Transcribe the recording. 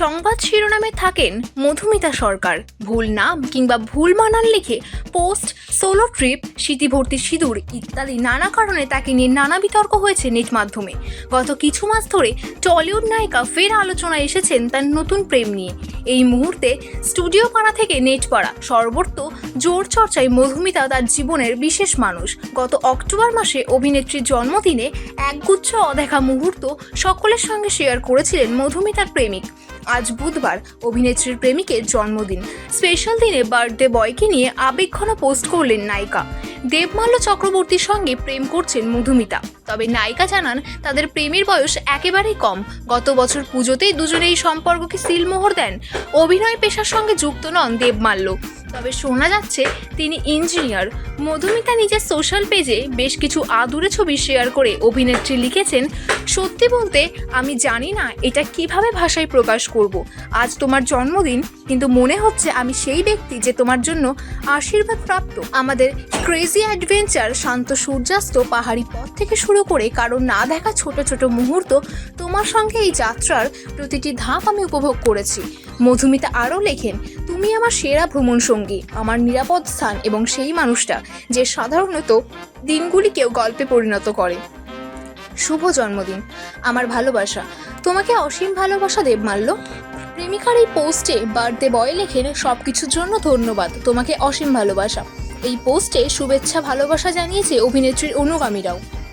সংবাদ শিরোনামে থাকেন মধুমিতা সরকার। ভুল নাম কিংবা ভুল মানান লিখে পোস্ট, সোলো ট্রিপ, স্মৃতিভর্তি সিঁদুর ইত্যাদি নানা কারণে তাকে নিয়ে নানা বিতর্ক হয়েছে নেট মাধ্যমে। গত কিছু মাস ধরে টলিউড নায়িকা ফের আলোচনায় এসেছেন তার নতুন প্রেম নিয়ে। এই মুহূর্তে স্টুডিও পাড়া থেকে নেট পাড়া, সর্বত্র জোর চর্চায় মধুমিতা তার জীবনের বিশেষ মানুষ। গত অক্টোবর মাসে অভিনেত্রীর জন্মদিনে একগুচ্ছ অদেখা মুহূর্ত সকলের সঙ্গে শেয়ার করেছিলেন মধুমিতার প্রেমিক। আজ বুধবার অভিনেত্রীর প্রেমিকের জন্মদিন। স্পেশাল দিনে বার্থডে বয়কে নিয়ে আবেগঘন পোস্ট করলেন নায়িকা। দেবমাল্য চক্রবর্তীর সঙ্গে প্রেম করছেন মধুমিতা। তবে নায়িকা জানান, তাদের প্রেমের বয়স একেবারেই কম। গত বছর পুজোতেই দুজনে এই সম্পর্ককে সিলমোহর দেন। অভিনয় পেশার সঙ্গে যুক্ত নন দেবমাল্য। তবে শোনা যাচ্ছে তিনি ইঞ্জিনিয়ার। মধুমিতা নিজের সোশ্যাল পেজে বেশ কিছু আদুরে ছবি শেয়ার করে অভিনেত্রী লিখেছেন, সত্যি বলতে আমি জানি না এটা কীভাবে ভাষায় প্রকাশ করব। আজ তোমার জন্মদিন, কিন্তু মনে হচ্ছে আমি সেই ব্যক্তি যে তোমার জন্য আশীর্বাদ প্রাপ্ত আমাদের ক্রেজি অ্যাডভেঞ্চার শান্ত সূর্যাস্ত, পাহাড়ি পথ থেকে শুরু করে কারও না দেখা ছোট ছোট মুহূর্ত, তোমার সঙ্গে এই যাত্রার প্রতিটি ধাপ আমি উপভোগ করেছি। মধুমিতা আরও লেখেন, তুমি আমার সেরা ভ্রমণ সঙ্গী আমার নিরাপদ স্থান এবং সেই মানুষটা যে সাধারণত দিনগুলিকেও গল্পে পরিণত করে। শুভ জন্মদিন। আমার ভালোবাসা। তোমাকে অসীম ভালোবাসা দেব মাল্য প্রেমিকার এই পোস্টে বার্থডে বয় লেখেন সব কিছুর জন্য ধন্যবাদ। তোমাকে অসীম ভালোবাসা। এই পোস্টে শুভেচ্ছা, ভালোবাসা জানিয়েছে অভিনেত্রীর অনুগামীরাও।